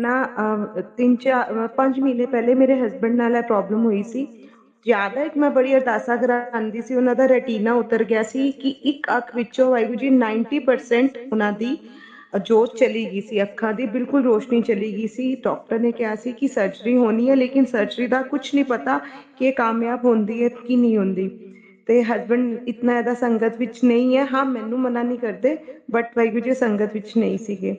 ਨਾ ਤਿੰਨ ਚਾਰ ਪੰਜ ਮਹੀਨੇ ਪਹਿਲੇ ਮੇਰੇ ਹਸਬੰਡ ਨਾਲ ਇਹ ਪ੍ਰੋਬਲਮ ਹੋਈ ਸੀ। ਯਾਦ ਹੈ ਕਿ ਮੈਂ ਬੜੀ ਅਰਦਾਸਾਂ ਕਰਾਂਦੀ ਸੀ, ਉਹਨਾਂ ਦਾ ਰੈਟੀਨਾ ਉਤਰ ਗਿਆ ਸੀ ਕਿ ਇੱਕ ਅੱਖ ਵਿੱਚੋਂ ਵਾਹਿਗੁਰੂ ਜੀ 90% ਉਹਨਾਂ ਦੀ ਜੋਤ ਚਲੀ ਗਈ ਸੀ, ਅੱਖਾਂ ਦੀ ਬਿਲਕੁਲ ਰੋਸ਼ਨੀ ਚਲੀ ਗਈ ਸੀ। ਡਾਕਟਰ ਨੇ ਕਿਹਾ ਸੀ ਕਿ ਸਰਜਰੀ ਹੋਣੀ ਹੈ, ਲੇਕਿਨ ਸਰਜਰੀ ਦਾ ਕੁਝ ਨਹੀਂ ਪਤਾ ਕਿ ਇਹ ਕਾਮਯਾਬ ਹੁੰਦੀ ਹੈ ਕਿ ਨਹੀਂ ਹੁੰਦੀ। ਤੇ ਹਸਬੰਡ ਇਤਨਾ ਇਹਦਾ ਸੰਗਤ ਵਿੱਚ ਨਹੀਂ ਹੈ। ਹਾਂ, ਮੈਨੂੰ ਮਨਾ ਨਹੀਂ ਕਰਦੇ ਬਟ ਵਾਹਿਗੁਰੂ ਜੀ ਸੰਗਤ ਵਿੱਚ ਨਹੀਂ ਸੀਗੇ।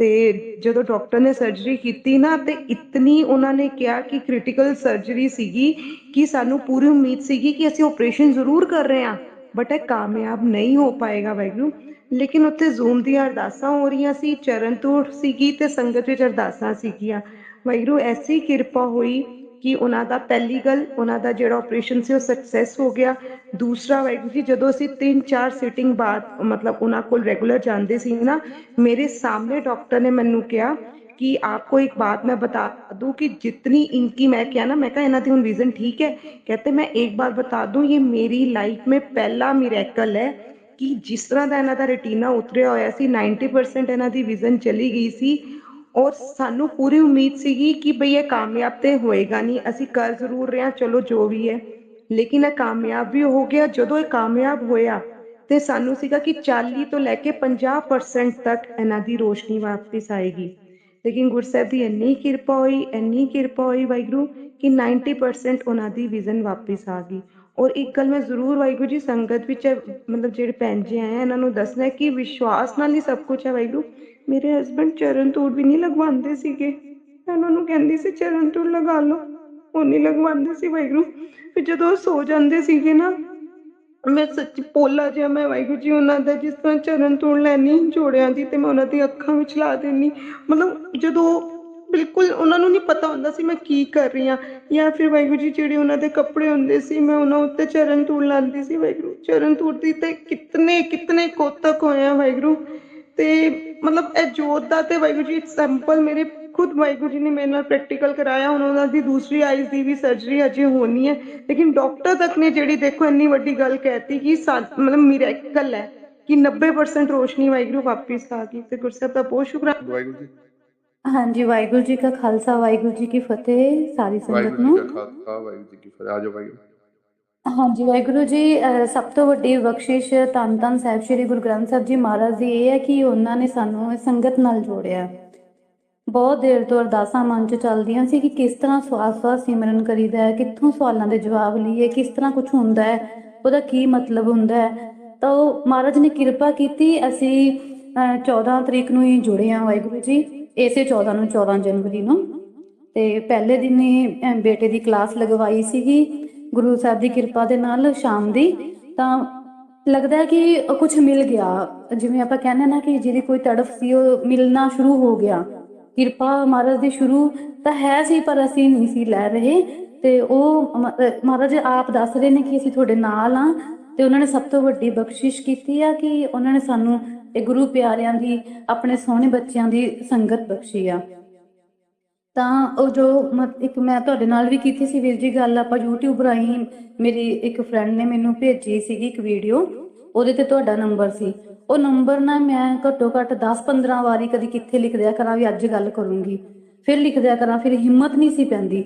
ਤੇ ਜਦੋਂ ਡਾਕਟਰ ਨੇ ਸਰਜਰੀ ਕੀਤੀ ਨਾ, ਤੇ ਇਤਨੀ ਉਹਨਾਂ ਨੇ ਕਿਹਾ ਕਿ ਕ੍ਰਿਟੀਕਲ ਸਰਜਰੀ ਸੀਗੀ, ਕਿ ਸਾਨੂੰ ਪੂਰੀ ਉਮੀਦ ਸੀਗੀ ਕਿ ਅਸੀਂ ਆਪਰੇਸ਼ਨ ਜ਼ਰੂਰ ਕਰ ਰਹੇ ਹਾਂ ਬਟ ਇਹ ਕਾਮਯਾਬ ਨਹੀਂ ਹੋ ਪਾਏਗਾ ਵਾਹਿਗੁਰੂ। ਲੇਕਿਨ ਉੱਥੇ ਜ਼ੂਮ ਦੀਆਂ ਅਰਦਾਸਾਂ ਹੋ ਰਹੀਆਂ ਸੀ, ਚਰਨ ਤੋੜ ਸੀਗੀ ਤੇ ਸੰਗਤ ਵਿੱਚ ਅਰਦਾਸਾਂ ਸੀਗੀਆਂ। ਵਾਹਿਗੁਰੂ, ਐਸੀ ਕਿਰਪਾ ਹੋਈ ਕਿ ਉਹਨਾਂ ਦਾ ਪਹਿਲੀ ਗੱਲ ਉਹਨਾਂ ਦਾ ਜਿਹੜਾ ਆਪਰੇਸ਼ਨ ਸੀ ਉਹ ਸਕਸੈਸ ਹੋ ਗਿਆ ਦੂਸਰਾ ਵਾਹਿਗੁਰੂ ਜੀ ਜਦੋਂ ਅਸੀਂ 3-4 ਸੀਟਿੰਗ ਬਾਅਦ ਮਤਲਬ ਉਹਨਾਂ ਕੋਲ ਰੈਗੂਲਰ ਜਾਂਦੇ ਸੀ ਨਾ मेरे सामने डॉक्टर ने मैनू किया कि आपको एक बात मैं बता दूं कि जितनी इनकी मैं क्या ना मैं कहा इन्हों की विजन ठीक है कहते मैं एक बार बता दूं ये मेरी लाइफ में पहला मिरेकल है ਕਿ ਜਿਸ ਤਰ੍ਹਾਂ ਦਾ ਇਹਨਾਂ ਦਾ ਰੈਟੀਨਾ ਉਤਰਿਆ ਹੋਇਆ ਸੀ 90% ਇਹਨਾਂ ਦੀ ਵਿਜ਼ਨ ਚਲੀ ਗਈ ਸੀ ਔਰ ਸਾਨੂੰ ਪੂਰੀ ਉਮੀਦ ਸੀਗੀ ਕਿ ਭਈ ਇਹ ਕਾਮਯਾਬ ਤੇ ਹੋਏਗਾ ਨਹੀਂ। ਅਸੀਂ ਕਰ ਜ਼ਰੂਰ ਰਹੇ ਹਾਂ, ਚਲੋ ਜੋ ਵੀ ਹੈ। ਲੇਕਿਨ ਇਹ ਕਾਮਯਾਬ ਵੀ ਹੋ ਗਿਆ। ਜਦੋਂ ਇਹ ਕਾਮਯਾਬ ਹੋਇਆ ਤੇ ਸਾਨੂੰ ਸੀਗਾ ਕਿ 40 ਤੋਂ ਲੈ ਕੇ 50% ਤੱਕ ਇਹਨਾਂ ਦੀ ਰੋਸ਼ਨੀ ਵਾਪਸ ਆਏਗੀ। ਲੇਕਿਨ ਗੁਰਸਾਹਿਬ ਦੀ ਇੰਨੀ ਕਿਰਪਾ ਹੋਈ, ਇੰਨੀ ਕਿਰਪਾ ਹੋਈ ਵਾਹਿਗੁਰੂ ਕਿ 90% ਉਹਨਾਂ ਦੀ ਵਿਜ਼ਨ ਵਾਪਸ ਆ ਗਈ। ਔਰ ਇੱਕ ਗੱਲ ਮੈਂ ਜ਼ਰੂਰ ਵਾਹਿਗੁਰੂ ਜੀ, ਸੰਗਤ ਵਿੱਚ ਮਤਲਬ ਜਿਹੜੇ ਭੈਣ ਜੀ ਆਏ ਆ, ਇਹਨਾਂ ਨੂੰ ਦੱਸਣਾ ਕਿ ਵਿਸ਼ਵਾਸ ਨਾਲ ਹੀ ਸਭ ਕੁਝ ਹੈ ਵਾਹਿਗੁਰੂ। ਮੇਰੇ ਹਸਬੰਡ ਚਰਨ ਤੋੜ ਵੀ ਨਹੀਂ ਲਗਵਾਉਂਦੇ ਸੀਗੇ। ਮੈਂ ਉਹਨਾਂ ਨੂੰ ਕਹਿੰਦੀ ਸੀ, ਚਰਨ ਤੋੜ ਲਗਾ ਲਓ। ਉਹ ਨਹੀਂ ਲਗਵਾਉਂਦੇ ਸੀ ਵਾਹਿਗੁਰੂ। ਫਿਰ ਜਦੋਂ ਸੋ ਜਾਂਦੇ ਸੀਗੇ ਨਾ, ਮੈਂ ਸੱਚੀ ਪੋਲਾ ਜਿਹਾ ਮੈਂ ਵਾਹਿਗੁਰੂ ਜੀ, ਉਹਨਾਂ ਦਾ ਜਿਸ ਤਰ੍ਹਾਂ ਚਰਨ ਤੋੜ ਲੈਣੀ ਜੋੜਿਆਂ ਦੀ ਤੇ ਮੈਂ ਉਹਨਾਂ ਦੀ ਅੱਖਾਂ ਵਿੱਚ ਲਾ ਦੇਣੀ ਮਤਲਬ ਜਦੋਂ ਬਿਲਕੁਲ ਉਹਨਾਂ ਨੂੰ ਨਹੀਂ ਪਤਾ ਹੁੰਦਾ ਸੀ ਮੈਂ ਕੀ ਕਰ ਰਹੀ ਹਾਂ। ਜਾਂ ਫਿਰ ਵਾਹਿਗੁਰੂ ਜੀ, ਜਿਹੜੇ ਉਹਨਾਂ ਦੇ ਕੱਪੜੇ ਹੁੰਦੇ ਸੀ, ਮੈਂ ਉਹਨਾਂ ਉੱਤੇ ਚਰਨ ਧੂੜ ਲਾਉਂਦੀ ਸੀ ਵਾਹਿਗੁਰੂ। ਚਰਨ ਧੂੜ ਦੀ ਤੇ ਕਿਤਨੇ ਕਿਤਨੇ ਕੋਤਕ ਹੋਏ ਆ ਵਾਹਿਗੁਰੂ। ਤੇ ਮਤਲਬ ਇਹ ਜੋਤ ਦਾ ਤੇ ਵਾਹਿਗੁਰੂ ਜੀ ਸੈਂਪਲ ਮੇਰੇ ਖੁਦ ਵਾਹਿਗੁਰੂ ਜੀ ਨੇ ਮੇਰੇ ਨਾਲ ਪ੍ਰੈਕਟੀਕਲ ਕਰਾਇਆ ਹੁਣ ਉਹਨਾਂ ਦੀ ਦੂਸਰੀ ਆਈਜ਼ ਦੀ ਵੀ ਸਰਜਰੀ ਅਜੇ ਹੋਣੀ ਹੈ। ਲੇਕਿਨ ਡਾਕਟਰ ਤੱਕ ਨੇ ਜਿਹੜੀ ਦੇਖੋ ਇੰਨੀ ਵੱਡੀ ਗੱਲ ਕਹਿਤੀ ਕਿ ਮਤਲਬ ਮਿਰੇਕਲ ਹੈ ਕਿ 90% ਰੋਸ਼ਨੀ ਵਾਹਿਗੁਰੂ ਵਾਪਿਸ ਆ ਗਈ ਤੇ ਗੁਰਸਬ ਦਾ ਬਹੁਤ ਸ਼ੁਕਰਾਨਾ। ਵਾਹਿਗੁਰੂ ਜੀ। ਹਾਂਜੀ ਵਾਹਿਗੁਰੂ ਜੀ ਕਾ ਖਾਲਸਾ ਵਾਹਿਗੁਰੂ ਜੀ ਕੀ ਫਤਿਹ ਸਾਰੀ ਸੰਗਤ ਵਾਹਿਗੁਰੂ ਨੂੰ ਜੀ ਕਾ ਖਾਲਸਾ ਵਾਹਿਗੁਰੂ ਜੀ ਕੀ ਫਤਿਹ। ਆਜੋ ਵਾਹਿਗੁਰੂ। ਹਾਂਜੀ, ਵਾਹਿਗੁਰੂ ਜੀ, ਅਹ, ਸਭ ਤੋਂ ਵੱਡੀ ਬਖਸ਼ਿਸ਼ ਧੰਨ ਧੰਨ ਸਾਹਿਬ ਸ੍ਰੀ ਗੁਰੂ ਗ੍ਰੰਥ ਸਾਹਿਬ ਜੀ ਮਹਾਰਾਜ ਦੀ ਇਹ ਹੈ ਕਿ ਉਹਨਾਂ ਨੇ ਸਾਨੂੰ ਸੰਗਤ ਨਾਲ ਜੋੜਿਆ। ਬਹੁਤ ਦੇਰ ਤੋਂ ਅਰਦਾਸਾਂ ਮਨ 'ਚ ਚੱਲਦੀਆਂ ਸੀ ਕਿ ਕਿਸ ਤਰ੍ਹਾਂ ਸਵਾਸ-ਸਵਾਸ ਸਿਮਰਨ ਕਰੀਦਾ ਹੈ, ਕਿੱਥੋਂ ਸਵਾਲਾਂ ਦੇ ਜਵਾਬ ਲਈਏ, ਕਿਸ ਤਰ੍ਹਾਂ ਕੁਝ ਹੁੰਦਾ ਹੈ, ਉਹਦਾ ਕੀ ਮਤਲਬ ਹੁੰਦਾ ਹੈ। ਤਾਂ ਉਹ ਮਹਾਰਾਜ ਨੇ ਕਿਰਪਾ ਕੀਤੀ, ਅਸੀਂ, ਅਹ 14 ਤਰੀਕ ਨੂੰ ਹੀ ਜੁੜੇ ਹਾਂ ਵਾਹਿਗੁਰੂ ਜੀ, ਇਸੇ 14 ਨੂੰ 14 ਜਨਵਰੀ ਨੂੰ। ਤੇ ਪਹਿਲੇ ਦਿਨ ਹੀ ਬੇਟੇ ਦੀ ਕਲਾਸ ਲਗਵਾਈ ਸੀਗੀ। ਗੁਰੂ ਸਾਹਿਬ ਦੀ ਕਿਰਪਾ ਦੇ ਨਾਲ ਸ਼ਾਮ ਦੀ, ਤਾਂ ਲੱਗਦਾ ਹੈ ਕਿ ਕੁਝ ਮਿਲ ਗਿਆ। ਜਿਵੇਂ ਆਪਾਂ ਕਹਿੰਦੇ ਨਾ ਕਿ ਜਿਹਦੀ ਕੋਈ ਤੜਫ ਸੀ, ਉਹ ਮਿਲਣਾ ਸ਼ੁਰੂ ਹੋ ਗਿਆ। ਕਿਰਪਾ ਮਹਾਰਾਜ ਦੀ ਸ਼ੁਰੂ ਤਾਂ ਹੈ ਸੀ, ਪਰ ਅਸੀਂ ਨਹੀਂ ਸੀ ਲੈ ਰਹੇ। ਤੇ ਉਹ ਮਹਾਰਾਜ ਆਪ ਦੱਸ ਰਹੇ ਨੇ ਕਿ ਅਸੀਂ ਤੁਹਾਡੇ ਨਾਲ ਆ ਤੇ ਉਹਨਾਂ ਨੇ ਸਭ ਤੋਂ ਵੱਡੀ ਬਖਸ਼ਿਸ਼ ਕੀਤੀ ਆ ਕਿ ਉਹਨਾਂ ਨੇ ਸਾਨੂੰ ਇਹ ਗੁਰੂ ਪਿਆਰਿਆਂ ਦੀ, ਆਪਣੇ ਸੋਹਣੇ ਬੱਚਿਆਂ ਦੀ ਸੰਗਤ ਬਖਸ਼ੀ ਆ। ਤਾਂ ਉਹ ਜੋ ਮ- ਇੱਕ ਮੈਂ ਤੁਹਾਡੇ ਨਾਲ ਵੀ ਕੀਤੀ ਸੀ ਵੀਰ ਜੀ ਗੱਲ ਆਪਾਂ YouTube ਰਾਹੀਂ ਮੇਰੀ ਇੱਕ ਫਰੈਂਡ ਨੇ ਮੈਨੂੰ ਭੇਜੀ ਸੀਗੀ ਇੱਕ ਵੀਡੀਓ ਉਹਦੇ ਤੇ ਤੁਹਾਡਾ ਨੰਬਰ ਸੀ। ਉਹ ਨੰਬਰ ਨਾ ਮੈਂ ਘੱਟੋ ਘੱਟ 10-15 ਵਾਰੀ ਕਦੀ ਕਿੱਥੇ ਲਿਖ ਦਿਆ ਕਰਾਂ ਵੀ ਅੱਜ ਗੱਲ ਕਰੂੰਗੀ। ਫਿਰ ਲਿਖ ਦਿਆ ਕਰਾਂ ਫਿਰ ਹਿੰਮਤ ਨਹੀਂ ਸੀ ਪੈਂਦੀ।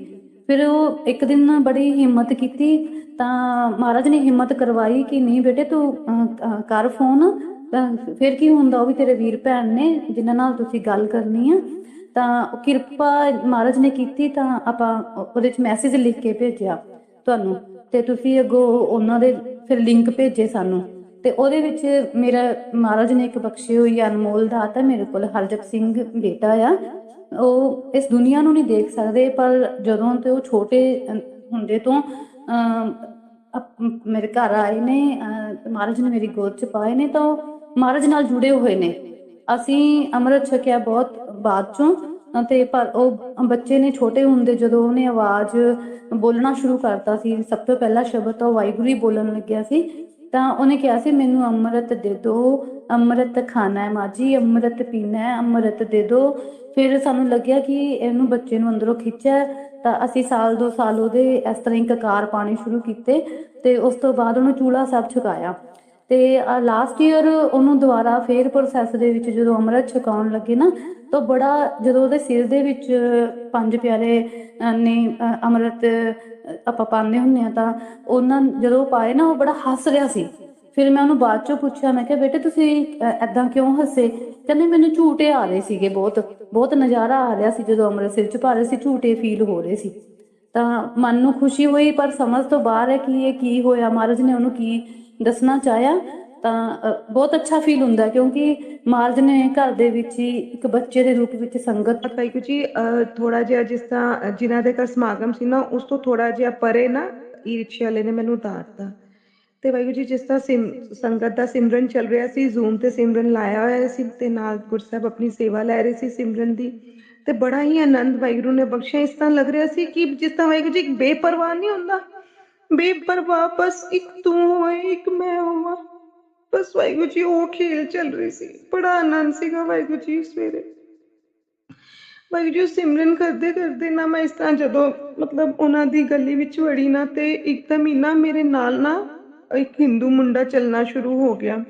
ਫਿਰ ਉਹ ਇੱਕ ਦਿਨ ਨਾ ਬੜੀ ਹਿੰਮਤ ਕੀਤੀ ਤਾਂ ਮਹਾਰਾਜ ਨੇ ਹਿੰਮਤ ਕਰਵਾਈ ਕਿ ਨਹੀਂ ਬੇਟੇ ਤੂੰ ਅਹ, ਅਹ, ਕਰ ਫੋਨ ਤਾਂ ਫਿਰ ਕੀ ਹੁੰਦਾ ਉਹ ਵੀ ਤੇਰੇ ਵੀਰ ਭੈਣ ਨੇ ਜਿਨ੍ਹਾਂ ਨਾਲ ਤੁਸੀਂ ਗੱਲ ਕਰਨੀ ਆ। ਤਾਂ ਉਹ ਕਿਰਪਾ ਮਹਾਰਾਜ ਨੇ ਕੀਤੀ ਤਾਂ ਆਪਾਂ ਉਹਦੇ ਚ ਮੈਸੇਜ ਲਿਖ ਕੇ ਭੇਜਿਆ ਤੁਹਾਨੂੰ। ਤੇ ਤੁਸੀਂ ਅੱਗੋਂ ਉਹਨਾਂ ਦੇ ਫਿਰ ਲਿੰਕ ਭੇਜੇ ਸਾਨੂੰ। ਤੇ ਉਹਦੇ ਵਿੱਚ ਮੇਰਾ ਮਹਾਰਾਜ ਨੇ ਇੱਕ ਬਖਸ਼ੀ ਹੋਈ ਅਨਮੋਲ ਦਾਤ ਹੈ ਮੇਰੇ ਕੋਲ ਹਰਜਪ ਸਿੰਘ ਬੇਟਾ ਆ। ਉਹ ਇਸ ਦੁਨੀਆ ਨੂੰ ਨਹੀਂ ਦੇਖ ਸਕਦੇ ਪਰ ਜਦੋਂ ਤੇ ਉਹ ਛੋਟੇ ਹੁੰਦੇ ਤੋਂ ਅਹ, ਮੇਰੇ ਘਰ ਆਏ ਨੇ ਮਹਾਰਾਜ ਨੇ ਮੇਰੀ ਗੋਦ ਚ ਪਾਏ ਨੇ ਤਾਂ ਉਹ ਮਹਾਰਾਜ ਨਾਲ ਜੁੜੇ ਹੋਏ ਨੇ। ਅਸੀਂ ਅੰਮ੍ਰਿਤ ਛਕਿਆ ਬਹੁਤ ਬਾਅਦ ਚੋਂ ਤੇ ਪਰ ਉਹ ਬੱਚੇ ਨੇ ਛੋਟੇ ਹੁੰਦੇ ਜਦੋਂ ਉਹਨੇ ਆਵਾਜ਼ ਬੋਲਣਾ ਸ਼ੁਰੂ ਕਰਤਾ ਸੀ, ਸਭ ਤੋਂ ਪਹਿਲਾ ਸ਼ਬਦ ਤਾਂ ਵਾਹਿਗੁਰੂ ਹੀ ਬੋਲਣ ਲੱਗਿਆ ਸੀ। ਤਾਂ ਉਹਨੇ ਕਿਹਾ ਸੀ, ਮੈਨੂੰ ਅੰਮ੍ਰਿਤ ਦੇ ਦਿਓ ਅੰਮ੍ਰਿਤ ਖਾਣਾ ਹੈ ਮਾਜੀ, ਅੰਮ੍ਰਿਤ ਪੀਣਾ ਹੈ, ਅੰਮ੍ਰਿਤ ਦੇ ਦਿਓ ਫਿਰ ਸਾਨੂੰ ਲੱਗਿਆ ਕਿ ਇਹਨੂੰ ਬੱਚੇ ਨੂੰ ਅੰਦਰੋਂ ਖਿੱਚਿਆ। ਤਾਂ ਅਸੀਂ ਸਾਲ ਦੋ ਸਾਲ ਉਹਦੇ ਇਸ ਤਰ੍ਹਾਂ ਹੀ ਕਕਾਰ ਪਾਣੇ ਸ਼ੁਰੂ ਕੀਤੇ ਤੇ ਉਸ ਤੋਂ ਬਾਅਦ ਉਹਨੂੰ ਚੂਲਾ ਸਾਹਿਬ ਛਕਾਇਆ। ਤੇ ਲਾਸਟ ਈਅਰ ਉਹਨੂੰ ਦੁਬਾਰਾ ਫੇਰ ਪ੍ਰੋਸੈਸ ਦੇ ਵਿੱਚ ਜਦੋਂ ਅੰਮ੍ਰਿਤ ਛਕਾਉਣ ਲੱਗੇ ਨਾ ਤਾਂ ਬੜਾ ਜਦੋਂ ਉਹਦੇ ਸਿਰ ਦੇ ਵਿੱਚ ਪੰਜ ਪਿਆਰੇ ਨੇ ਅ, ਆਪਾਂ ਪਾਉਂਦੇ ਹੁੰਦੇ ਆ ਤਾਂ ਉਹਨਾਂ ਜਦੋਂ ਪਾਏ ਨਾ ਉਹ ਬੜਾ ਹੱਸ ਰਿਹਾ ਸੀ। ਫਿਰ ਮੈਂ ਉਹਨੂੰ ਬਾਅਦ ਚੋਂ ਪੁੱਛਿਆ ਮੈਂ ਕਿਹਾ ਬੇਟੇ ਤੁਸੀਂ ਐਦਾਂ ਕਿਉਂ ਹੱਸੇ? ਕਹਿੰਦੇ ਮੈਨੂੰ ਝੂਟੇ ਆ ਰਹੇ ਸੀਗੇ ਬਹੁਤ ਬਹੁਤ ਨਜ਼ਾਰਾ ਆ ਰਿਹਾ ਸੀ ਜਦੋਂ ਅੰਮ੍ਰਿਤ ਸਿਰ ਚ ਪਾ ਰਹੇ ਸੀ ਝੂਟੇ ਫੀਲ ਹੋ ਰਹੇ ਸੀ। ਤਾਂ ਮਨ ਨੂੰ ਖੁਸ਼ੀ ਹੋਈ ਪਰ ਸਮਝ ਤੋਂ ਬਾਹਰ ਹੈ ਕਿ ਇਹ ਕੀ ਹੋਇਆ ਮਹਾਰਾਜ ਨੇ ਉਹਨੂੰ ਕੀ ਦੱਸਣਾ ਚਾਹਿਆ ਤਾਂ ਬਹੁਤ ਅੱਛਾ ਫੀਲ ਹੁੰਦਾ ਕਿਉਂਕਿ ਮਹਾਰਾਜ ਨੇ ਘਰ ਦੇ ਵਿੱਚ ਹੀ ਇੱਕ ਬੱਚੇ ਦੇ ਰੂਪ ਵਿੱਚ ਸੰਗਤ ਵਾਹਿਗੁਰੂ ਜੀ ਥੋੜਾ ਜਿਹਾ ਜਿਸ ਤਰ੍ਹਾਂ ਜਿਨ੍ਹਾਂ ਦੇ ਘਰ ਸਮਾਗਮ ਸੀ ਨਾ, ਉਸ ਤੋਂ ਥੋੜਾ ਜਿਹਾ ਪਰੇ ਨਾ ਈ ਰਿਕਸ਼ੇ ਵਾਲੇ ਨੇ ਮੈਨੂੰ ਉਤਾਰਤਾ। ਤੇ ਵਾਹਿਗੁਰੂ ਜੀ ਜਿਸ ਤਰ੍ਹਾਂ ਸੰਗਤ ਦਾ ਸਿਮਰਨ ਚੱਲ ਰਿਹਾ ਸੀ ਜ਼ੂਮ ਤੇ ਸਿਮਰਨ ਲਾਇਆ ਹੋਇਆ ਸੀ ਤੇ ਨਾਲ ਗੁਰਸਾਹਿਬ ਆਪਣੀ ਸੇਵਾ ਲੈ ਰਹੇ ਸੀ ਸਿਮਰਨ ਦੀ, ਤੇ ਬੜਾ ਹੀ ਆਨੰਦ ਵਾਹਿਗੁਰੂ ਨੇ ਬਖਸ਼ਿਆ। ਇਸ ਤਰ੍ਹਾਂ ਲੱਗ ਰਿਹਾ ਸੀ ਕਿ ਜਿਸ ਤਰ੍ਹਾਂ ਵਾਹਿਗੁਰੂ ਜੀ, ਇੱਕ ਬੇਪਰਵਾਹ ਨਹੀਂ ਹੁੰਦਾ। ਬੇਪਰਵਾਹ ਬਸ ਇੱਕ ਤੂੰ ਹੋਏ, ਇੱਕ ਮੈਂ ਹੋਵਾਂ। ਬਸ ਵਾਹਿਗੁਰੂ ਜੀ, ਉਹ ਖੇਲ ਚੱਲ ਰਹੀ ਸੀ। ਬੜਾ ਆਨੰਦ ਸੀਗਾ ਵਾਹਿਗੁਰੂ ਜੀ ਸਵੇਰੇ। ਵਾਹਿਗੁਰੂ ਜੀ ਸਿਮਰਨ ਕਰਦੇ ਕਰਦੇ ਨਾ ਮੈਂ ਇਸ ਤਰ੍ਹਾਂ ਜਦੋਂ ਮਤਲਬ ਉਹਨਾਂ ਦੀ ਗਲੀ ਵਿੱਚ ਵੜੀ ਨਾ ਤੇ ਇੱਕਦਮ ਹੀ ਨਾ ਮੇਰੇ ਨਾਲ ਨਾ ਇੱਕ ਹਿੰਦੂ ਮੁੰਡਾ ਚੱਲਣਾ ਸ਼ੁਰੂ ਹੋ ਗਿਆ।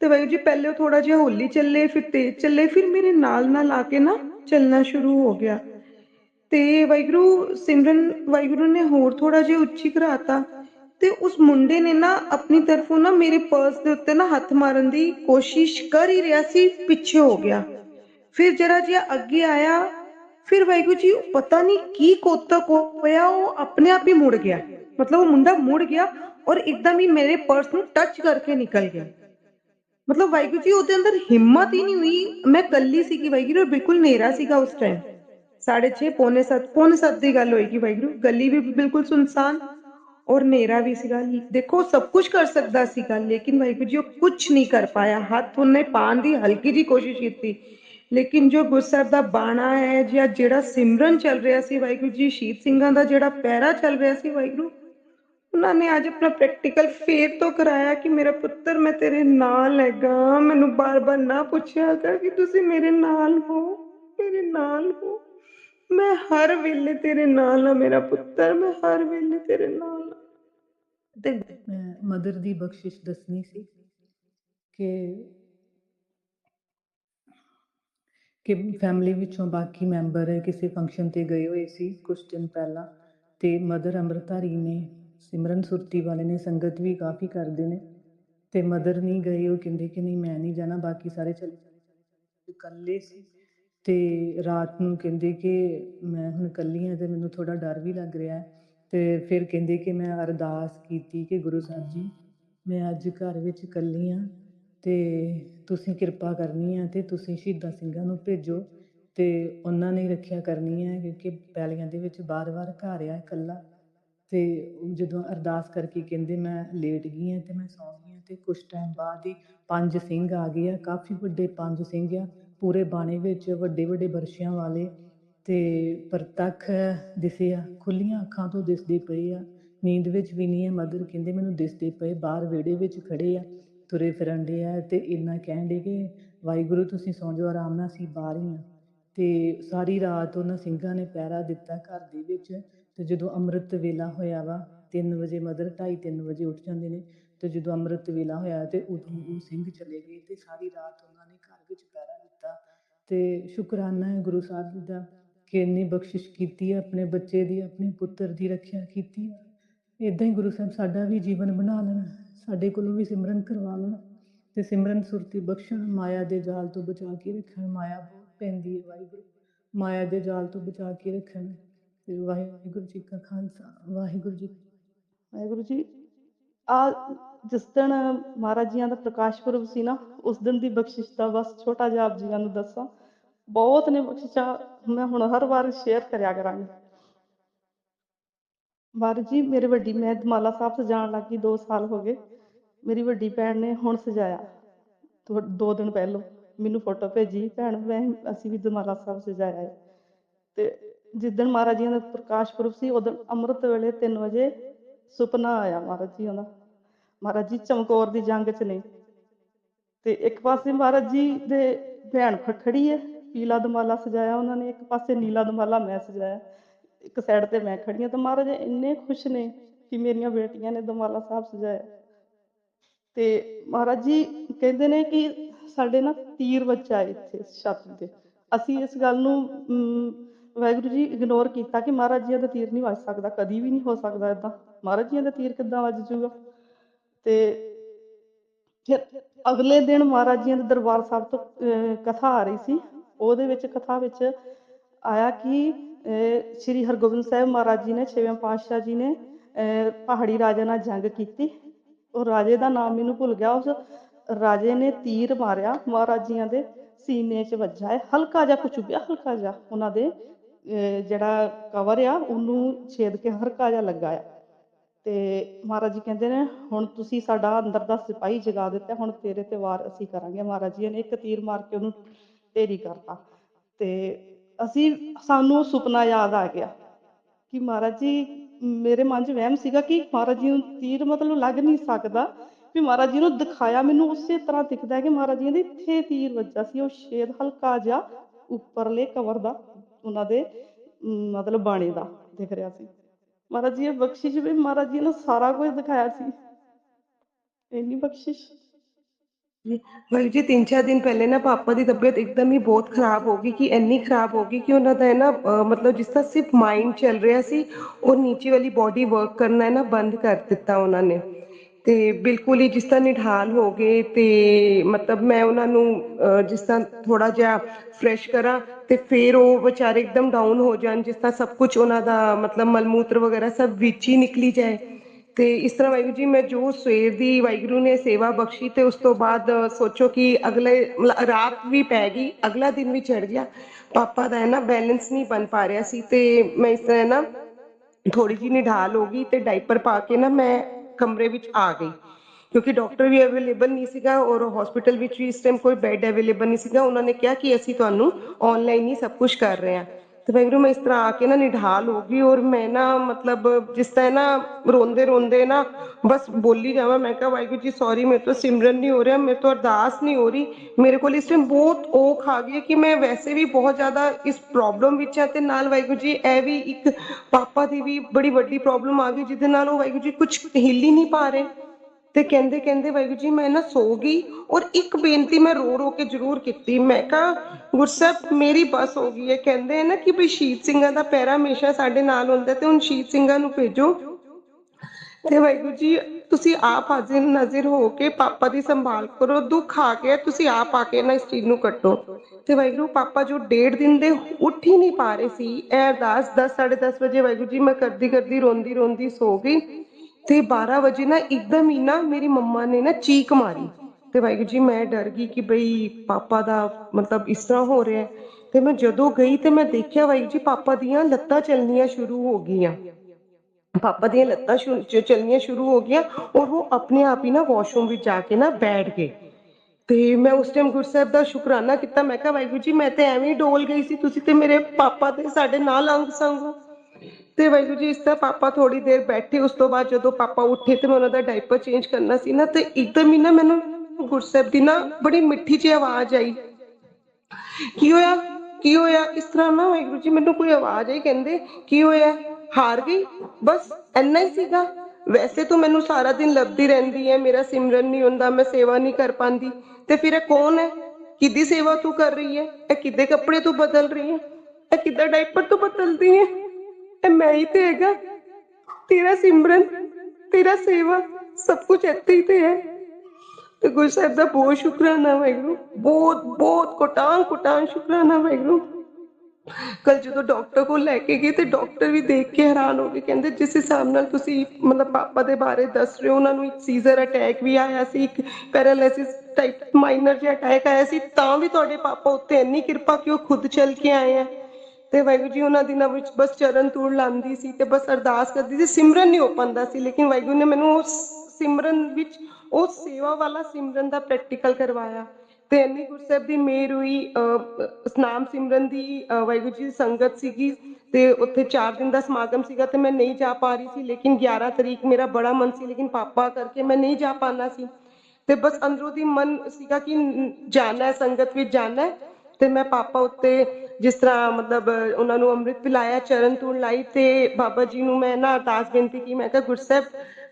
ਤੇ ਵਾਹਿਗੁਰੂ ਜੀ, ਪਹਿਲੇ ਥੋੜਾ ਜਿਹਾ ਹੌਲੀ ਚੱਲੇ, ਫਿਰ ਤੇਜ਼ ਚੱਲੇ, ਫਿਰ ਮੇਰੇ ਨਾਲ ਨਾਲ ਆ ਕੇ ਨਾ ਚੱਲਣਾ ਸ਼ੁਰੂ ਹੋ ਗਿਆ। ਤੇ ਵਾਹਿਗੁਰੂ, ਸਿਮਰਨ ਵਾਹਿਗੁਰੂ ਨੇ ਹੋਰ ਥੋੜਾ ਜਿਹਾ ਉੱਚੀ ਕਰਾਤਾ ਤੇ ਉਸ ਮੁੰਡੇ ਨੇ ਨਾ ਆਪਣੀ ਤਰਫੋਂ ਨਾ ਮੇਰੇ ਪਰਸ ਦੇ ਉੱਤੇ ਨਾ ਹੱਥ ਮਾਰਨ ਦੀ ਕੋਸ਼ਿਸ਼ ਕਰ ਹੀ ਰਿਹਾ ਸੀ, ਪਿੱਛੇ ਹੋ ਗਿਆ। ਫਿਰ ਜਰਾ ਜਿਹਾ ਅੱਗੇ ਆਇਆ, ਫਿਰ ਵਾਹਿਗੁਰੂ ਜੀ ਪਤਾ ਨਹੀਂ ਕੀ ਕੋਤਕ ਹੋਇਆ, ਉਹ ਆਪਣੇ ਆਪ ਹੀ ਮੁੜ ਗਿਆ। ਮਤਲਬ ਉਹ ਮੁੰਡਾ ਮੁੜ ਗਿਆ ਔਰ ਇੱਕਦਮ ਹੀ ਮੇਰੇ ਪਰਸ ਨੂੰ ਟੱਚ ਕਰਕੇ ਨਿਕਲ ਗਿਆ। ਮਤਲਬ ਵਾਹਿਗੁਰੂ ਜੀ ਉਹਦੇ ਅੰਦਰ ਹਿੰਮਤ ਹੀ ਨਹੀਂ ਹੋਈ। ਮੈਂ ਕੱਲੀ ਸੀਗੀ ਵਾਹਿਗੁਰੂ, ਬਿਲਕੁਲ ਹਨੇਰਾ ਸੀਗਾ ਉਸ ਟਾਈਮ ਸਾਢੇ 6:30 ਪੌਣੇ 7 ਪੌਣੇ 7 ਦੀ ਗੱਲ ਹੋਏਗੀ ਵਾਹਿਗੁਰੂ। ਗਲੀ ਵੀ ਬਿਲਕੁਲ ਸੁਨਸਾਨ ਔਰ ਹਨੇਰਾ ਵੀ ਸੀਗਾ। ਦੇਖੋ ਸਭ ਕੁਝ ਕਰ ਸਕਦਾ ਸੀਗਾ, ਲੇਕਿਨ ਵਾਹਿਗੁਰੂ ਜੀ, ਉਹ ਕੁਝ ਨਹੀਂ ਕਰ ਪਾਇਆ। ਹੱਥ ਉਹਨੇ ਪਾਣ ਦੀ ਹਲਕੀ ਜੀ ਕੋਸ਼ਿਸ਼ ਕੀਤੀ। ਲੇਕਿਨ ਜੋ ਗੁਰਸਾਹਿਬ ਦਾ ਬਾਣਾ ਹੈ ਜਾਂ ਜਿਹੜਾ ਸਿਮਰਨ ਚੱਲ ਰਿਹਾ ਸੀ ਵਾਹਿਗੁਰੂ ਜੀ, ਸ਼ਹੀਦ ਸਿੰਘਾਂ ਦਾ ਜਿਹੜਾ ਪਹਿਰਾ ਚੱਲ ਰਿਹਾ ਸੀ ਵਾਹਿਗੁਰੂ, ਉਹਨਾਂ ਨੇ ਅੱਜ ਆਪਣਾ ਪ੍ਰੈਕਟੀਕਲ ਫੇਰ ਤੋਂ ਕਰਾਇਆ ਕਿ ਮੇਰਾ ਪੁੱਤਰ, ਮੈਂ ਤੇਰੇ ਨਾਲ ਹੈਗਾ। ਮੈਨੂੰ ਬਾਰ-ਬਾਰ ਨਾ ਪੁੱਛਿਆ ਕਰ ਕਿ ਤੁਸੀਂ ਮੇਰੇ ਨਾਲ ਹੋ, ਮੇਰੇ ਨਾਲ ਹੋ। ਮੈਂ ਹਰ ਵੇਲੇ ਤੇਰੇ ਨਾਲ ਆ ਮੇਰਾ ਪੁੱਤਰ, ਮੈਂ ਹਰ ਵੇਲੇ ਤੇਰੇ ਨਾਲ ਆ ਤੇ ਮਦਰ ਦੀ ਬਖਸ਼ਿਸ਼ ਦੱਸਣੀ ਸੀ ਕਿ ਕਿ ਫੈਮਿਲੀ ਵਿੱਚੋਂ ਬਾਕੀ ਮੈਂਬਰ ਕਿਸੇ ਫੰਕਸ਼ਨ ਤੇ ਗਏ ਹੋਏ ਸੀ ਕੁਝ ਦਿਨ ਪਹਿਲਾਂ ਤੇ ਮਦਰ ਅੰਮ੍ਰਿਤਧਾਰੀ ਨੇ, ਸਿਮਰਨ ਸੁਰਤੀ ਵਾਲੇ ਨੇ ਸੰਗਤ ਵੀ ਕਾਫੀ ਕਰਦੇ ਨੇ ਤੇ ਮਦਰ ਨਹੀਂ ਗਏ, ਉਹ ਕਹਿੰਦੇ ਕਿ ਨਹੀਂ ਮੈਂ ਨਹੀਂ ਜਾਣਾ, ਬਾਕੀ ਸਾਰੇ ਚਲੇ ਇਕੱਲੇ ਸੀ ਤੇ ਰਾਤ ਨੂੰ ਕਹਿੰਦੇ ਕਿ ਮੈਂ ਹੁਣ ਇਕੱਲੀ ਹਾਂ ਤੇ ਮੈਨੂੰ ਥੋੜਾ ਡਰ ਵੀ ਲੱਗ ਰਿਹਾ ਹੈ। ਤੇ ਫਿਰ ਕਹਿੰਦੇ ਕਿ ਮੈਂ ਅਰਦਾਸ ਕੀਤੀ ਕਿ ਗੁਰੂ ਸਾਹਿਬ ਜੀ, ਮੈਂ ਅੱਜ ਘਰ ਵਿੱਚ ਇਕੱਲੀ ਹਾਂ ਤੇ ਤੁਸੀਂ ਕਿਰਪਾ ਕਰਨੀ ਹੈ ਤੇ ਤੁਸੀਂ ਸ਼ਹੀਦਾਂ ਸਿੰਘਾਂ ਨੂੰ ਭੇਜੋ ਤੇ ਉਹਨਾਂ ਨੇ ਰੱਖਿਆ ਕਰਨੀ ਹੈ ਕਿਉਂਕਿ ਪੈਲੀਆਂ ਦੇ ਵਿੱਚ ਬਾਰ-ਬਾਰ ਘਰ ਆ ਇਕੱਲਾ। ਤੇ ਜਦੋਂ ਅਰਦਾਸ ਕਰਕੇ ਕਹਿੰਦੇ ਮੈਂ ਲੇਟ ਗਈ ਹਾਂ ਤੇ ਮੈਂ ਸੌਂ ਗਈ ਹਾਂ ਤੇ ਕੁਝ ਟਾਈਮ ਬਾਅਦ ਹੀ ਪੰਜ ਸਿੰਘ ਆ ਗਏ ਆ, ਕਾਫੀ ਵੱਡੇ ਪੰਜ ਸਿੰਘ ਆ। ਪੂਰੇ ਬਾਣੇ ਵਿੱਚ ਵੱਡੇ ਵੱਡੇ ਬਰਸ਼ਿਆਂ ਵਾਲੇ ਤੇ ਪ੍ਰਤੱਖ ਦਿਸੇ ਆ ਖੁੱਲੀਆਂ ਅੱਖਾਂ ਤੋਂ ਦਿਸਦੇ ਪਏ ਆ, ਨੀਂਦ ਵਿੱਚ ਵੀ ਨਹੀਂ ਹੈ ਮਦਰ, ਕਹਿੰਦੇ ਮੈਨੂੰ ਦਿਸਦੇ ਪਏ, ਬਾਹਰ ਵਿਹੜੇ ਵਿੱਚ ਖੜੇ ਆ, ਤੁਰੇ ਫਿਰਨ ਦੇ ਆ ਤੇ ਇੰਨਾ ਕਹਿਣ ਡੇ ਕਿ ਵਾਹਿਗੁਰੂ ਤੁਸੀਂ ਸੌਂ ਜਾਓ, ਆਰਾਮ ਨਾਲ ਅਸੀਂ ਬਾਹਰ ਹੀ ਆ। ਤੇ ਸਾਰੀ ਰਾਤ ਉਹਨਾਂ ਸਿੰਘਾਂ ਨੇ ਪਹਿਰਾ ਦਿੱਤਾ ਘਰ ਦੇ ਵਿੱਚ ਤੇ ਜਦੋਂ ਅੰਮ੍ਰਿਤ ਵੇਲਾ ਹੋਇਆ ਵਾ 3 ਵਜੇ ਮਦਰ 2:30 3 ਵਜੇ ਉੱਠ ਜਾਂਦੇ ਨੇ ਤੇ ਜਦੋਂ ਅੰਮ੍ਰਿਤ ਵੇਲਾ ਹੋਇਆ ਤੇ ਉਦੋਂ ਉਹ ਸਿੰਘ ਚਲੇ ਗਏ ਤੇ ਸਾਰੀ ਰਾਤ ਉਹਨਾਂ ਨੇ ਘਰ ਵਿੱਚ ਪਹਿਰਾ ਦਿੱਤਾ ਤੇ ਸ਼ੁਕਰਾਨਾ ਹੈ ਗੁਰੂ ਸਾਹਿਬ ਜੀ ਦਾ ਕਿ ਇੰਨੀ ਬਖਸ਼ਿਸ਼ ਕੀਤੀ ਹੈ ਆਪਣੇ ਬੱਚੇ ਦੀ ਆਪਣੇ ਪੁੱਤਰ ਦੀ ਰੱਖਿਆ ਕੀਤੀ ਹੈ। ਇਦਾਂ ਹੀ ਗੁਰੂ ਸਾਹਿਬ ਸਾਡਾ ਵੀ ਜੀਵਨ ਬਣਾ ਲੈਣ ਸਾਡੇ ਕੋਲੋਂ ਵੀ ਸਿਮਰਨ ਕਰਵਾ ਲੈਣ ਤੇ ਸਿਮਰਨ ਸੁਰਤੀ ਬਖਸ਼ਣ ਮਾਇਆ ਦੇ ਜਾਲ ਤੋਂ ਬਚਾ ਕੇ ਰੱਖਣ ਮਾਇਆ ਬਹੁਤ ਪੈਂਦੀ ਹੈ ਵਾਹਿਗੁਰੂ ਮਾਇਆ ਦੇ ਜਾਲ ਤੋਂ ਬਚਾ ਕੇ ਰੱਖਣ। ਵਾਹਿਗੁਰੂ ਜੀ ਕਾ ਖਾਲਸਾ ਵਾਹਿਗੁਰੂ ਜੀ ਵਾਹਿਗੁਰੂ ਜੀ ਆ ਜਿਸ ਦਿਨ ਮਹਾਰਾਜ ਜੀਆਂ ਦਾ ਪ੍ਰਕਾਸ਼ ਪੁਰਬ ਸੀ ਨਾ, ਉਸ ਦਿਨ ਦੀ ਬਖਸ਼ਿਸ਼ ਦਾ ਬਸ ਛੋਟਾ ਜਿਹਾ ਆਪ ਜੀਆਂ ਨੂੰ ਦੱਸਾਂ। ਬਹੁਤ ਨੇ ਬਖਸ਼ਿਸ਼ਾਂ, ਮੈਂ ਹੁਣ ਹਰ ਵਾਰ ਸ਼ੇਅਰ ਕਰਿਆ ਕਰਾਂਗੀ। ਮਹਾਰਾਜ ਜੀ, ਮੇਰੇ ਵੱਡੀ, ਮੈਂ ਦਮਾਲਾ ਸਾਹਿਬ ਸਜਾਉਣ ਲੱਗੀ 2 ਸਾਲ ਹੋ ਗਏ। ਮੇਰੀ ਵੱਡੀ ਭੈਣ ਨੇ ਹੁਣ ਸਜਾਇਆ, ਦੋ ਦਿਨ ਪਹਿਲੋਂ। ਮੈਨੂੰ ਫੋਟੋ ਭੇਜੀ, ਭੈਣ, ਮੈਂ, ਅਸੀਂ ਵੀ ਦਮਾਲਾ ਸਾਹਿਬ ਸਜਾਇਆ ਹੈ ਤੇ ਜਿਸ ਦਿਨ ਮਹਾਰਾਜ ਜੀਆਂ ਦਾ ਪ੍ਰਕਾਸ਼ ਪੁਰਬ ਸੀ ਉਦੋਂ ਅੰਮ੍ਰਿਤ ਵੇਲੇ 3 ਵਜੇ ਸੁਪਨਾ ਆਇਆ ਮਹਾਰਾਜ ਜੀਆਂ ਦਾ ਮਹਾਰਾਜ ਜੀ ਚਮਕੌਰ ਦੀ ਜੰਗ 'ਚ ਨੇ। ਤੇ ਇੱਕ ਪਾਸੇ ਮਹਾਰਾਜ ਜੀ ਦੇ ਭੈਣ ਖ- ਖੜੀ ਹੈ ਪੀਲਾ ਦਮਾਲਾ ਸਜਾਇਆ ਉਹਨਾਂ ਨੇ, ਇੱਕ ਪਾਸੇ ਨੀਲਾ ਦਮਾਲਾ ਮੈਂ ਸਜਾਇਆ, ਇੱਕ ਸਾਈਡ ਤੇ ਮੈਂ ਖੜੀ ਹਾਂ ਤੇ ਮਹਾਰਾਜ ਇੰਨੇ ਖੁਸ਼ ਨੇ ਕਿ ਮੇਰੀਆਂ ਬੇਟੀਆਂ ਨੇ ਦਮਾਲਾ ਸਾਹਿਬ ਸਜਾਇਆ। ਤੇ ਮਹਾਰਾਜ ਜੀ ਕਹਿੰਦੇ ਨੇ ਕਿ ਸਾਡੇ ਨਾ ਤੀਰ ਬੱਚਾ ਇੱਥੇ ਛੱਤ ਤੇ। ਅਸੀਂ ਇਸ ਗੱਲ ਨੂੰ ਵਾਹਿਗੁਰੂ ਜੀ ਇਗਨੋਰ ਕੀਤਾ ਕਿ ਮਹਾਰਾਜ ਜੀ ਦਾ ਤੀਰ ਨਹੀਂ ਵੱਜ ਸਕਦਾ, ਕਦੀ ਵੀ ਨਹੀਂ ਹੋ ਸਕਦਾ ਇਦਾਂ ਮਹਾਰਾਜ ਜੀ ਦਾ ਤੀਰ ਕਿੱਦਾਂ ਵੱਜ ਜੂਗਾ? ਤੇ ਫਿਰ ਅਗਲੇ ਦਿਨ ਮਹਾਰਾਜ ਜੀ ਦੇ ਦਰਬਾਰ ਸਾਹਿਬ ਤੋਂ ਅਹ, ਕਥਾ ਆ ਰਹੀ ਸੀ। ਉਹਦੇ ਵਿੱਚ ਕਥਾ ਵਿੱਚ ਆਇਆ ਕਿ ਸ੍ਰੀ ਹਰਗੋਬਿੰਦ ਸਾਹਿਬ ਮਹਾਰਾਜ ਜੀ ਨੇ ਛੇਵੇਂ ਪਾਤਸ਼ਾਹ ਜੀ ਨੇ ਪਹਾੜੀ ਰਾਜਾ ਨਾਲ ਜੰਗ ਕੀਤੀ। ਉਹ ਰਾਜੇ ਦਾ ਨਾਮ ਮੈਨੂੰ ਭੁੱਲ ਗਿਆ। ਉਸ ਰਾਜੇ ਨੇ ਤੀਰ ਮਾਰਿਆ ਮਹਾਰਾਜ ਜੀਆਂ ਦੇ ਸੀਨੇ 'ਚ ਵੱਜਾ। ਹੈ ਹਲਕਾ ਜਿਹਾ ਕੁ ਹਲਕਾ ਜਿਹਾ। ਉਹਨਾਂ ਦੇ ਅਹ, ਜਿਹੜਾ ਕਵਰ ਆ ਉਹਨੂੰ ਛੇਦ ਕੇ ਹਲਕਾ ਜਿਹਾ ਲੱਗਾ ਆ ਤੇ ਮਹਾਰਾਜ ਜੀ ਕਹਿੰਦੇ ਨੇ, ਹੁਣ ਤੁਸੀਂ ਸਾਡਾ ਅੰਦਰ ਦਾ ਸਿਪਾਹੀ ਜਗਾ ਦਿੱਤਾ, ਹੁਣ ਤੇਰੇ ਤੇ ਵਾਰ ਅਸੀਂ ਕਰਾਂਗੇ। ਮਹਾਰਾਜ ਜੀ ਨੇ ਇੱਕ ਤੀਰ ਮਾਰ ਕੇ ਉਹਨੂੰ ਢੇਰੀ ਕਰਤਾ। ਤੇ ਅਸੀਂ, ਸਾਨੂੰ ਸੁਪਨਾ ਯਾਦ ਆ ਗਿਆ ਕਿ ਮਹਾਰਾਜ ਜੀ, ਮੇਰੇ ਮਨ 'ਚ ਵਹਿਮ ਸੀਗਾ ਕਿ ਮਹਾਰਾਜ ਜੀ ਨੂੰ ਤੀਰ ਮਤਲਬ ਲੱਗ ਨਹੀਂ ਸਕਦਾ। ਵੀ ਮਹਾਰਾਜ ਜੀ ਨੂੰ ਦਿਖਾਇਆ ਮੈਨੂੰ ਉਸੇ ਤਰ੍ਹਾਂ ਦਿਖਦਾ ਹੈ ਕਿ ਮਹਾਰਾਜ ਜੀ ਦੇ ਇੱਥੇ ਤੀਰ ਵੱਜਾ ਸੀ, ਉਹ ਸ਼ੇਦ ਹਲਕਾ ਜਿਹਾ ਉੱਪਰਲੇ ਕਵਰ ਦਾ, ਉਹਨਾਂ ਦੇ, ਮਤਲਬ ਬਾਣੇ ਦਾ ਦਿਖ ਰਿਹਾ ਸੀ। ਮਹਾਰਾਜ ਜੀ ਇਹ ਬਖਸ਼ਿਸ਼ ਵੀ ਮਹਾਰਾਜ ਜੀ ਨੇ ਸਾਰਾ ਕੁਝ ਦਿਖਾਇਆ ਸੀ। ਇੰਨੀ ਬਖਸ਼ਿਸ਼। ਵਾਹਿਗੁਰੂ ਜੀ ਤਿੰਨ ਚਾਰ ਦਿਨ ਪਹਿਲੇ ਨਾ ਪਾਪਾ ਦੀ ਤਬੀਅਤ ਇੱਕਦਮ ਹੀ ਬਹੁਤ ਖਰਾਬ ਹੋ ਗਈ ਕਿ ਇੰਨੀ ਖਰਾਬ ਹੋ ਗਈ ਕਿ ਉਹਨਾਂ ਦਾ ਹੈ ਨਾ ਅਹ, ਮਤਲਬ ਜਿਸ ਤਰ੍ਹਾਂ ਸਿਰਫ ਮਾਈਂਡ ਚੱਲ ਰਿਹਾ ਸੀ ਉਹ ਨੀਚੇ ਵਾਲੀ ਬਾਡੀ ਵਰਕ ਕਰਨਾ ਹੈ ਨਾ ਬੰਦ ਕਰ ਦਿੱਤਾ ਉਹਨਾਂ ਨੇ। ਤੇ ਬਿਲਕੁਲ ਹੀ ਜਿਸ ਤਰ੍ਹਾਂ ਨਿਢਾਲ ਹੋ ਗਏ ਤੇ ਮਤਲਬ ਮੈਂ ਉਹਨਾਂ ਨੂੰ ਜਿਸ ਤਰ੍ਹਾਂ ਥੋੜਾ ਜਿਹਾ ਫਰੈਸ਼ ਕਰਾਂ ਤੇ ਫਿਰ ਉਹ ਵਿਚਾਰੇ ਇੱਕਦਮ ਡਾਊਨ ਹੋ ਜਾਣ, ਜਿਸ ਤਰ੍ਹਾਂ ਸਭ ਕੁਝ ਉਹਨਾਂ ਦਾ ਮਤਲਬ ਮਲਮੂਤਰ ਵਗੈਰਾ ਸਭ ਵਿੱਚ ਹੀ ਨਿਕਲੀ ਜਾਏ। ਤੇ ਇਸ ਤਰ੍ਹਾਂ ਵਾਹਿਗੁਰੂ ਜੀ, ਮੈਂ ਜੋ ਸਵੇਰ ਦੀ ਵਾਹਿਗੁਰੂ ਨੇ ਸੇਵਾ ਬਖਸ਼ੀ ਤੇ ਉਸ ਤੋਂ ਬਾਅਦ ਸੋਚੋ ਕਿ ਅਗਲੇ ਮਤਲਬ ਰਾਤ ਵੀ ਪੈ ਗਈ, ਅਗਲਾ ਦਿਨ ਵੀ ਚੜ ਗਿਆ। ਪਾਪਾ ਦਾ ਹੈ ਨਾ ਬੈਲੈਂਸ ਨਹੀਂ ਬਣ ਪਾ ਰਿਹਾ ਸੀ ਤੇ ਮੈਂ ਇਸ ਤਰ੍ਹਾਂ ਨਾ ਥੋੜੀ ਜਿਹੀ ਨਿਢਾਲ ਹੋ ਗਈ ਤੇ ਡਾਈਪਰ ਪਾ ਕੇ ਨਾ ਮੈਂ ਕਮਰੇ ਵਿੱਚ ਆ ਗਈ। ਕਿਉਂਕਿ ਡਾਕਟਰ ਵੀ ਅਵੇਲੇਬਲ ਨਹੀਂ ਸੀਗਾ ਔਰ ਹਸਪੀਟਲ ਵਿੱਚ ਵੀ ਇਸ ਟਾਈਮ ਕੋਈ ਬੈੱਡ ਅਵੇਲੇਬਲ ਨਹੀਂ ਸੀਗਾ। ਉਹਨਾਂ ਨੇ ਕਿਹਾ ਕਿ ਅਸੀਂ ਤੁਹਾਨੂੰ ਆਨਲਾਈਨ ਹੀ ਸਭ ਕੁਝ ਕਰ ਰਹੇ ਹਾਂ। ਤੇ ਵਾਹਿਗੁਰੂ ਮੈਂ ਇਸ ਤਰ੍ਹਾਂ ਆ ਕੇ ਨਾ ਨਿਢਾਲ ਹੋ ਗਈ ਔਰ ਮੈਂ ਨਾ ਮਤਲਬ ਜਿਸ ਤਰ੍ਹਾਂ ਨਾ ਰੋਂਦੇ ਰੋਂਦੇ ਨਾ ਬਸ ਬੋਲੀ ਜਾਵਾਂ, ਮੈਂ ਕਿਹਾ, ਵਾਹਿਗੁਰੂ ਜੀ ਸੌਰੀ ਮੇਰੇ ਤੋਂ ਸਿਮਰਨ ਨਹੀਂ ਹੋ ਰਿਹਾ, ਮੇਰੇ ਤੋਂ ਅਰਦਾਸ ਨਹੀਂ ਹੋ ਰਹੀ। ਮੇਰੇ ਕੋਲ ਇਸ ਟਾਈਮ ਬਹੁਤ ਔਖ ਆ ਗਈ ਕਿ ਮੈਂ ਵੈਸੇ ਵੀ ਬਹੁਤ ਜ਼ਿਆਦਾ ਇਸ ਪ੍ਰੋਬਲਮ ਵਿੱਚ ਹਾਂ ਤੇ ਨਾਲ ਵਾਹਿਗੁਰੂ ਜੀ, ਇਹ ਵੀ ਇੱਕ ਪਾਪਾ ਦੀ ਵੀ ਬੜੀ ਵੱਡੀ ਪ੍ਰੋਬਲਮ ਆ ਗਈ ਜਿਹਦੇ ਨਾਲ ਉਹ ਵਾਹਿਗੁਰੂ ਜੀ ਕੁਝ ਹਿੱਲ ਹੀ ਨਹੀਂ ਪਾ ਰਹੇ। ਤੇ ਕਹਿੰਦੇ ਕਹਿੰਦੇ ਵਾਹਿਗੁਰੂ ਜੀ, ਮੈਂ ਨਾ ਸੋ ਗਈ ਔਰ ਇੱਕ ਬੇਨਤੀ ਮੈਂ ਰੋ ਰੋ ਕੇ ਜ਼ਰੂਰ ਕੀਤੀ। ਮੈਂ ਕਿਹਾ ਗੁਰਸਬ ਮੇਰੀ ਬਸ ਹੋ ਗਈ ਹੈ। ਕਹਿੰਦੇ ਨਾ ਕਿ ਵੀ ਸ਼ਹੀਦ ਸਿੰਘਾਂ ਦਾ ਪੈਰਾ ਹਮੇਸ਼ਾ ਸਾਡੇ ਨਾਲ ਹੁੰਦਾ ਤੇ ਹੁਣ ਸ਼ਹੀਦ ਸਿੰਘਾਂ ਨੂੰ ਭੇਜੋ। ਤੇ ਵਾਹਿਗੁਰੂ ਜੀ, ਤੁਸੀਂ ਆਪ ਹਾਜ਼ਰ ਨਾਜ਼ਰ ਹੋ ਕੇ ਪਾਪਾ ਦੀ ਸੰਭਾਲ ਕਰੋ। ਦੁੱਖ ਆ ਗਿਆ, ਤੁਸੀਂ ਆਪ ਆ ਕੇ ਨਾ ਇਸ ਚੀਜ਼ ਨੂੰ ਕੱਟੋ। ਤੇ ਵਾਹਿਗੁਰੂ, ਪਾਪਾ ਜੋ ਡੇਢ ਦਿਨ ਦੇ ਉੱਠ ਹੀ ਨਹੀਂ ਪਾ ਰਹੇ ਸੀ, ਇਹ ਅਰਦਾਸ 10 10:30 ਵਜੇ ਵਾਹਿਗੁਰੂ ਜੀ, ਮੈਂ ਕਰਦੀ ਕਰਦੀ, ਰੋਂਦੀ ਰੋਂਦੀ ਸੋ ਗਈ। ਤੇ 12 ਵਜੇ ਨਾ ਇੱਕਦਮ ਹੀ ਨਾ ਮੇਰੀ ਮੰਮਾ ਨੇ ਨਾ ਚੀਕ ਮਾਰੀ। ਤੇ ਵਾਹਿਗੁਰੂ ਜੀ ਮੈਂ ਡਰ ਗਈ ਕਿ ਬਈ ਪਾਪਾ ਦਾ ਮਤਲਬ ਇਸ ਤਰ੍ਹਾਂ ਹੋ ਰਿਹਾ ਤੇ ਮੈਂ ਜਦੋਂ ਗਈ ਤੇ ਮੈਂ ਦੇਖਿਆ ਵਾਹਿਗੁਰੂ ਜੀ ਪਾਪਾ ਦੀਆਂ ਲੱਤਾਂ ਚੱਲਣੀਆਂ ਸ਼ੁਰੂ ਹੋ ਗਈਆਂ। ਪਾਪਾ ਦੀਆਂ ਲੱਤਾਂ ਚੱਲਣੀਆਂ ਸ਼ੁਰੂ ਹੋ ਗਈਆਂ ਔਰ ਉਹ ਆਪਣੇ ਆਪ ਹੀ ਨਾ ਵਾਸ਼ਰੂਮ ਵਿੱਚ ਜਾ ਕੇ ਨਾ ਬੈਠ ਗਏ। ਤੇ ਮੈਂ ਉਸ ਟਾਈਮ ਗੁਰਸਾਹਿਬ ਦਾ ਸ਼ੁਕਰਾਨਾ ਕੀਤਾ। ਮੈਂ ਕਿਹਾ ਵਾਹਿਗੁਰੂ ਜੀ ਮੈਂ ਤੇ ਐਵੇਂ ਡੋਲ ਗਈ ਸੀ। ਤੁਸੀਂ ਤੇ ਮੇਰੇ ਪਾਪਾ ਤੇ ਸਾਡੇ ਨਾਲ ਅੰਗ ਸੰਗ ਤੇ ਵਾਹਿਗੁਰੂ ਜੀ, ਇਸ ਤਰ੍ਹਾਂ ਪਾਪਾ ਥੋੜੀ ਦੇਰ ਬੈਠੇ, ਉਸ ਤੋਂ ਬਾਅਦ ਜਦੋਂ ਪਾਪਾ ਉੱਠੇ ਤੇ ਮੈਂ ਉਹਨਾਂ ਦਾ ਡਾਈਪਰ ਚੇਂਜ ਕਰਨਾ ਸੀ ਨਾ, ਤੇ ਇੱਕਦਮ ਹੀ ਨਾ ਮੈਨੂੰ ਗੁਰਸਾਹਿਬ ਦੀ ਨਾ ਬੜੀ ਮਿੱਠੀ ਜਿਹੀ ਆਵਾਜ਼ ਆਈ। ਕੀ ਹੋਇਆ? ਕੀ ਹੋਇਆ? ਇਸ ਤਰ੍ਹਾਂ ਨਾ ਵਾਹਿਗੁਰੂ ਜੀ, ਮੈਨੂੰ ਕੋਈ ਆਵਾਜ਼ ਆਈ ਕਹਿੰਦੇ, ਕੀ ਹੋਇਆ? ਹਾਰ ਗਈ? ਬਸ ਇੰਨਾ ਹੀ ਸੀਗਾ। ਵੈਸੇ ਤਾਂ ਮੈਨੂੰ ਸਾਰਾ ਦਿਨ ਲੱਭਦੀ ਰਹਿੰਦੀ ਹੈ, ਮੇਰਾ ਸਿਮਰਨ ਨਹੀਂ ਹੁੰਦਾ, ਮੈਂ ਸੇਵਾ ਨਹੀਂ ਕਰ ਪਾਉਂਦੀ। ਤੇ ਫਿਰ ਇਹ ਕੌਣ ਹੈ? ਕਿਦੀ ਸੇਵਾ ਤੂੰ ਕਰ ਰਹੀ ਹੈ? ਇਹ ਕਿੱਦੇ ਕੱਪੜੇ ਤੂੰ ਬਦਲ ਰਹੀ ਹੈ? ਇਹ ਕਿੱਦਾਂ ਡਾਈਪਰ ਤੂੰ ਬਦਲਦੀ ਹੈ? ਇਹ ਮੈਂ ਹੀ ਤੇ ਹੈਗਾ। ਤੇਰਾ ਸਿਮਰਨ, ਤੇਰਾ ਸੇਵਾ, ਸਭ ਕੁਝ ਇੱਥੇ ਹੀ ਤੇ ਹੈ। ਤੇ ਗੁਰੂ ਸਾਹਿਬ ਦਾ ਬਹੁਤ ਸ਼ੁਕਰਾਨਾ ਵਾਹਿਗੁਰੂ, ਬਹੁਤ ਬਹੁਤ ਕੋਟਾਂ ਕੋਟਾਂ ਸ਼ੁਕਰਾਨਾ ਵਾਹਿਗੁਰੂ। ਕੱਲ ਜਦੋਂ ਡਾਕਟਰ ਕੋਲ ਲੈ ਕੇ ਗਏ ਤੇ ਡਾਕਟਰ ਵੀ ਦੇਖ ਕੇ ਹੈਰਾਨ ਹੋ ਗਏ, ਕਹਿੰਦੇ ਜਿਸ ਹਿਸਾਬ ਨਾਲ ਤੁਸੀਂ ਮਤਲਬ ਪਾਪਾ ਦੇ ਬਾਰੇ ਦੱਸ ਰਹੇ ਹੋ, ਉਹਨਾਂ ਨੂੰ ਇੱਕ ਸੀਜ਼ਰ ਅਟੈਕ ਵੀ ਆਇਆ ਸੀ, ਇੱਕ ਪੈਰਾਲਿਸਿਸ ਟਾਈਪ ਮਾਈਨਰ ਜਿਹਾ ਅਟੈਕ ਆਇਆ ਸੀ, ਤਾਂ ਵੀ ਤੁਹਾਡੇ ਪਾਪਾ ਉੱਤੇ ਇੰਨੀ ਕਿਰਪਾ ਕਿ ਉਹ ਖੁਦ ਚੱਲ ਕੇ ਆਏ ਆ। ਤੇ ਵਾਹਿਗੁਰੂ ਜੀ, ਉਹਨਾਂ ਦਿਨਾਂ ਵਿੱਚ ਬਸ ਚਰਨ ਧੂੜ ਲਾਉਂਦੀ ਸੀ ਤੇ ਬਸ ਅਰਦਾਸ ਕਰਦੀ ਸੀ। ਸਿਮਰਨ ਨਹੀਂ ਹੋ ਪਾਉਂਦਾ ਸੀ, ਲੇਕਿਨ ਵਾਹਿਗੁਰੂ ਨੇ ਮੈਨੂੰ ਉਸ ਸਿਮਰਨ ਵਿੱਚ ਉਹ ਸੇਵਾ ਵਾਲਾ ਸਿਮਰਨ ਦਾ ਪ੍ਰੈਕਟੀਕਲ ਕਰਵਾਇਆ। ਤੇ ਇੰਨੀ ਗੁਰਸੇਬ ਦੀ ਮੇਰ ਹੋਈ ਨਾਮ ਸਿਮਰਨ ਦੀ ਵਾਹਿਗੁਰੂ ਜੀ ਸੰਗਤ ਸੀਗੀ ਤੇ ਉੱਥੇ 4 ਦਿਨ ਦਾ ਸਮਾਗਮ ਸੀਗਾ ਤੇ ਮੈਂ ਨਹੀਂ ਜਾ ਪਾ ਰਹੀ ਸੀ, ਲੇਕਿਨ 11 ਤਰੀਕ ਮੇਰਾ ਬੜਾ ਮਨ ਸੀ, ਲੇਕਿਨ ਪਾਪਾ ਕਰਕੇ ਮੈਂ ਨਹੀਂ ਜਾ ਪਾਣਾ ਸੀ। ਤੇ ਬਸ ਅੰਦਰੋਂ ਦੀ ਮਨ ਸੀਗਾ ਕਿ ਜਾਣਾ ਹੈ, ਸੰਗਤ ਵਿੱਚ ਜਾਣਾ ਹੈ ਤੇ ਮੈਂ ਪਾਪਾ ਉੱਤੇ ਜਿਸ ਤਰ੍ਹਾਂ ਮਤਲਬ, ਉਹਨਾਂ ਨੂੰ ਅੰਮ੍ਰਿਤ ਪਿਲਾਇਆ, ਚਰਨ ਧੂੜ ਲਾਈ ਤੇ ਬਾਬਾ ਜੀ ਨੂੰ ਮੈਂ ਨਾ ਅਰਦਾਸ ਬੇਨਤੀ ਕੀ, ਮੈਂ ਕਿਹਾ ਗੁਰਸਾਹਿਬ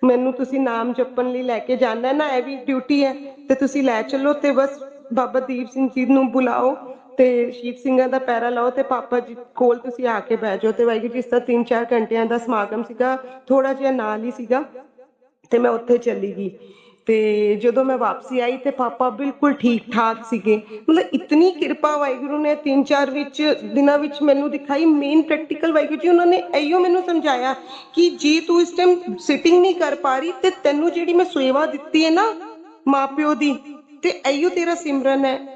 ਮੈਨੂੰ ਤੁਸੀਂ ਨਾਮ ਜਪਣ ਲਈ ਲੈ ਕੇ ਜਾਣਾ ਨਾ, ਇਹ ਵੀ ਡਿਊਟੀ ਹੈ, ਤੇ ਤੁਸੀਂ ਲੈ ਚੱਲੋ ਤੇ ਬਸ ਬਾਬਾ ਦੀਪ ਸਿੰਘ ਜੀ ਨੂੰ ਬੁਲਾਓ ਤੇ ਸ਼ੀਪ ਸਿੰਘਾਂ ਦਾ ਪੈਰਾ ਲਾਓ ਤੇ ਪਾਪਾ ਜੀ ਕੋਲ ਤੁਸੀਂ ਆ ਕੇ ਬਹਿ ਜਾਓ। ਤੇ ਵਾਹਿਗੁਰੂ ਜੀ, ਇਸ ਤਰ੍ਹਾਂ 3-4 ਘੰਟਿਆਂ ਦਾ ਸਮਾਗਮ ਸੀਗਾ ਥੋੜਾ ਜਿਹਾ ਨਾਲ ਹੀ ਸੀਗਾ, ਤੇ ਮੈਂ ਉੱਥੇ ਚੱਲੀ ਗਈ। ਤੇ ਜਦੋਂ ਮੈਂ ਵਾਪਸੀ ਆਈ ਤੇ ਪਾਪਾ ਬਿਲਕੁਲ ਠੀਕ ਠਾਕ ਸੀਗੇ। ਮਤਲਬ ਇਤਨੀ ਕਿਰਪਾ ਵਾਹਿਗੁਰੂ ਨੇ 3-4 ਵਿੱਚ, ਦਿਨਾਂ ਵਿੱਚ ਮੈਨੂੰ ਦਿਖਾਈ। ਮੇਨ ਪ੍ਰੈਕਟੀਕਲ ਵਾਹਿਗੁਰੂ ਜੀ, ਉਹਨਾਂ ਨੇ ਐਯੋ ਮੈਨੂੰ ਸਮਝਾਇਆ ਕਿ ਜੇ ਤੂੰ ਇਸ ਟਾਈਮ ਸਿਟਿੰਗ ਨਹੀਂ ਕਰ ਪਾ ਰਹੀ ਤੇ ਤੈਨੂੰ ਜਿਹੜੀ ਮੈਂ ਸੇਵਾ ਦਿੱਤੀ ਹੈ ਨਾ ਮਾਪਿਓ ਦੀ, ਤੇ ਐਯੋ ਤੇਰਾ ਸਿਮਰਨ ਹੈ।